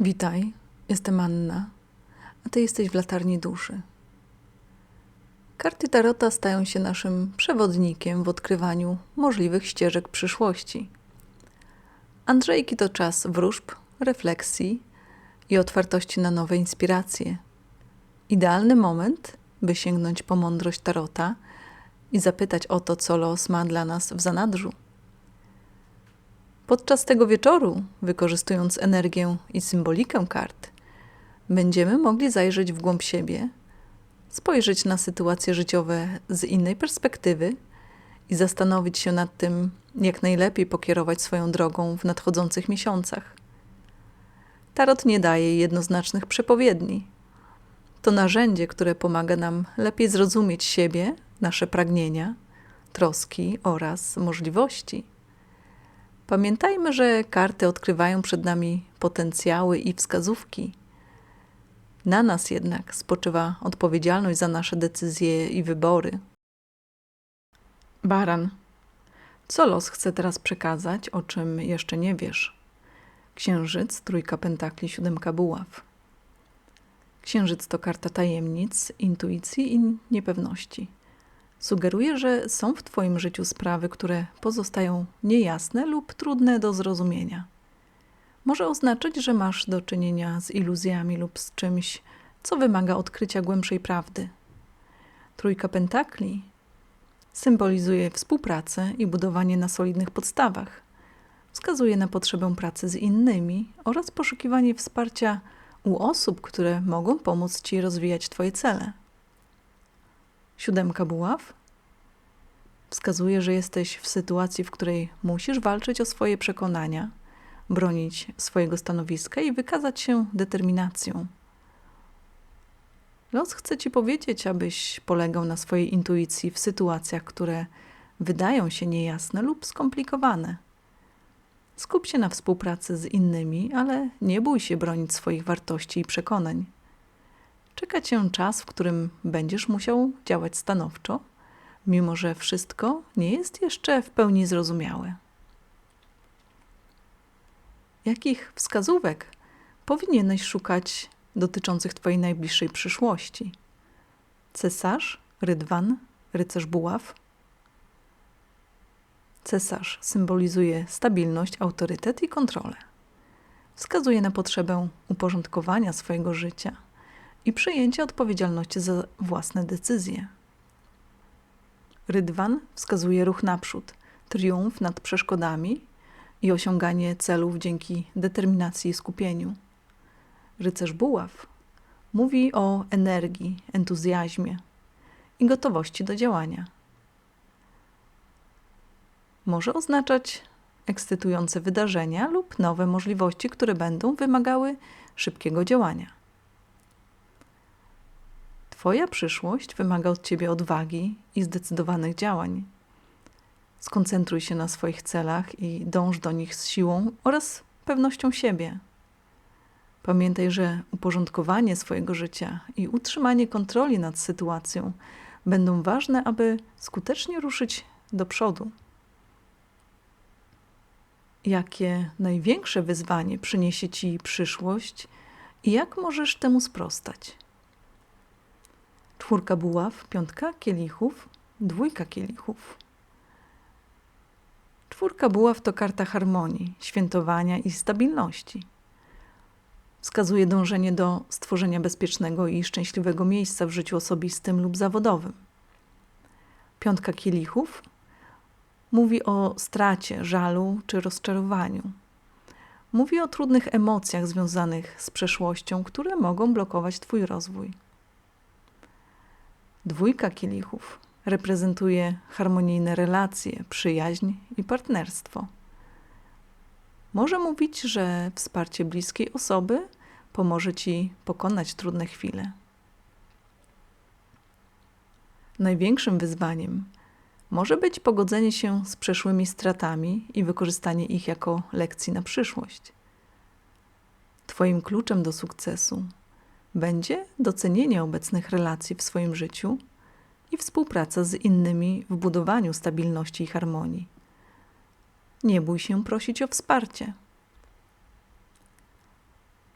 Witaj, jestem Anna, a ty jesteś w latarni duszy. Karty Tarota stają się naszym przewodnikiem w odkrywaniu możliwych ścieżek przyszłości. Andrzejki to czas wróżb, refleksji i otwartości na nowe inspiracje. Idealny moment, by sięgnąć po mądrość Tarota i zapytać o to, co los ma dla nas w zanadrzu. Podczas tego wieczoru, wykorzystując energię i symbolikę kart, będziemy mogli zajrzeć w głąb siebie, spojrzeć na sytuacje życiowe z innej perspektywy i zastanowić się nad tym, jak najlepiej pokierować swoją drogą w nadchodzących miesiącach. Tarot nie daje jednoznacznych przepowiedni. To narzędzie, które pomaga nam lepiej zrozumieć siebie, nasze pragnienia, troski oraz możliwości. Pamiętajmy, że karty odkrywają przed nami potencjały i wskazówki. Na nas jednak spoczywa odpowiedzialność za nasze decyzje i wybory. Baran, co los chce teraz przekazać, o czym jeszcze nie wiesz? Księżyc, trójka pentakli, siódemka buław. Księżyc to karta tajemnic, intuicji i niepewności. Sugeruje, że są w Twoim życiu sprawy, które pozostają niejasne lub trudne do zrozumienia. Może oznaczać, że masz do czynienia z iluzjami lub z czymś, co wymaga odkrycia głębszej prawdy. Trójka pentakli symbolizuje współpracę i budowanie na solidnych podstawach. Wskazuje na potrzebę pracy z innymi oraz poszukiwanie wsparcia u osób, które mogą pomóc Ci rozwijać Twoje cele. Siódemka buław wskazuje, że jesteś w sytuacji, w której musisz walczyć o swoje przekonania, bronić swojego stanowiska i wykazać się determinacją. Los chce ci powiedzieć, abyś polegał na swojej intuicji w sytuacjach, które wydają się niejasne lub skomplikowane. Skup się na współpracy z innymi, ale nie bój się bronić swoich wartości i przekonań. Czeka cię czas, w którym będziesz musiał działać stanowczo, mimo że wszystko nie jest jeszcze w pełni zrozumiałe. Jakich wskazówek powinieneś szukać dotyczących Twojej najbliższej przyszłości? Cesarz, rydwan, rycerz buław? Cesarz symbolizuje stabilność, autorytet i kontrolę. Wskazuje na potrzebę uporządkowania swojego życia i przyjęcia odpowiedzialności za własne decyzje. Rydwan wskazuje ruch naprzód, triumf nad przeszkodami i osiąganie celów dzięki determinacji i skupieniu. Rycerz buław mówi o energii, entuzjazmie i gotowości do działania. Może oznaczać ekscytujące wydarzenia lub nowe możliwości, które będą wymagały szybkiego działania. Twoja przyszłość wymaga od ciebie odwagi i zdecydowanych działań. Skoncentruj się na swoich celach i dąż do nich z siłą oraz pewnością siebie. Pamiętaj, że uporządkowanie swojego życia i utrzymanie kontroli nad sytuacją będą ważne, aby skutecznie ruszyć do przodu. Jakie największe wyzwanie przyniesie ci przyszłość i jak możesz temu sprostać? Czwórka buław, piątka kielichów, dwójka kielichów. Czwórka buław to karta harmonii, świętowania i stabilności. Wskazuje dążenie do stworzenia bezpiecznego i szczęśliwego miejsca w życiu osobistym lub zawodowym. Piątka kielichów mówi o stracie, żalu czy rozczarowaniu. Mówi o trudnych emocjach związanych z przeszłością, które mogą blokować Twój rozwój. Dwójka kielichów reprezentuje harmonijne relacje, przyjaźń i partnerstwo. Może mówić, że wsparcie bliskiej osoby pomoże ci pokonać trudne chwile. Największym wyzwaniem może być pogodzenie się z przeszłymi stratami i wykorzystanie ich jako lekcji na przyszłość. Twoim kluczem do sukcesu będzie docenienie obecnych relacji w swoim życiu i współpraca z innymi w budowaniu stabilności i harmonii. Nie bój się prosić o wsparcie.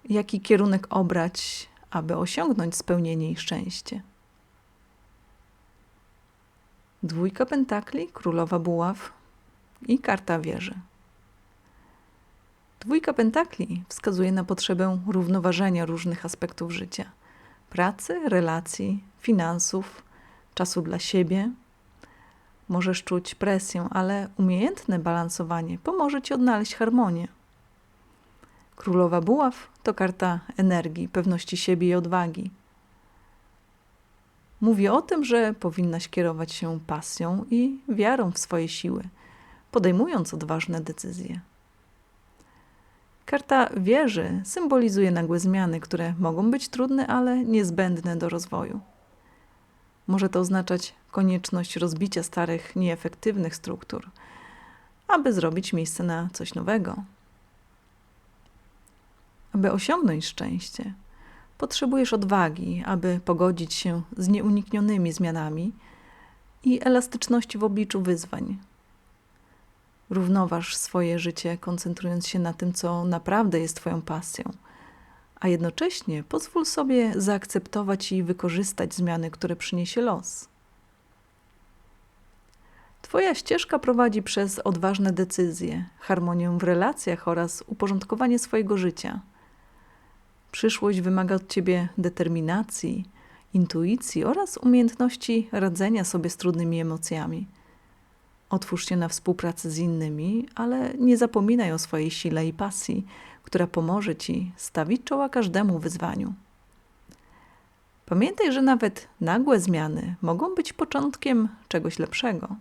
jaki kierunek obrać, aby osiągnąć spełnienie i szczęście. Dwójka pentakli, królowa buław i karta wieży. Dwójka pentakli wskazuje na potrzebę równoważenia różnych aspektów życia: pracy, relacji, finansów, czasu dla siebie. Możesz czuć presję, ale umiejętne balansowanie pomoże ci odnaleźć harmonię. Królowa Buław to karta energii, pewności siebie i odwagi. Mówi o tym, że powinnaś kierować się pasją i wiarą w swoje siły, podejmując odważne decyzje. Karta wieży symbolizuje nagłe zmiany, które mogą być trudne, ale niezbędne do rozwoju. Może to oznaczać konieczność rozbicia starych, nieefektywnych struktur, aby zrobić miejsce na coś nowego. Aby osiągnąć szczęście, potrzebujesz odwagi, aby pogodzić się z nieuniknionymi zmianami i elastyczności w obliczu wyzwań. Równoważ swoje życie, koncentrując się na tym, co naprawdę jest Twoją pasją, a jednocześnie pozwól sobie zaakceptować i wykorzystać zmiany, które przyniesie los. Twoja ścieżka prowadzi przez odważne decyzje, harmonię w relacjach oraz uporządkowanie swojego życia. Przyszłość wymaga od ciebie determinacji, intuicji oraz umiejętności radzenia sobie z trudnymi emocjami. Otwórz się na współpracę z innymi, ale nie zapominaj o swojej sile i pasji, która pomoże ci stawić czoła każdemu wyzwaniu. Pamiętaj, że nawet nagłe zmiany mogą być początkiem czegoś lepszego.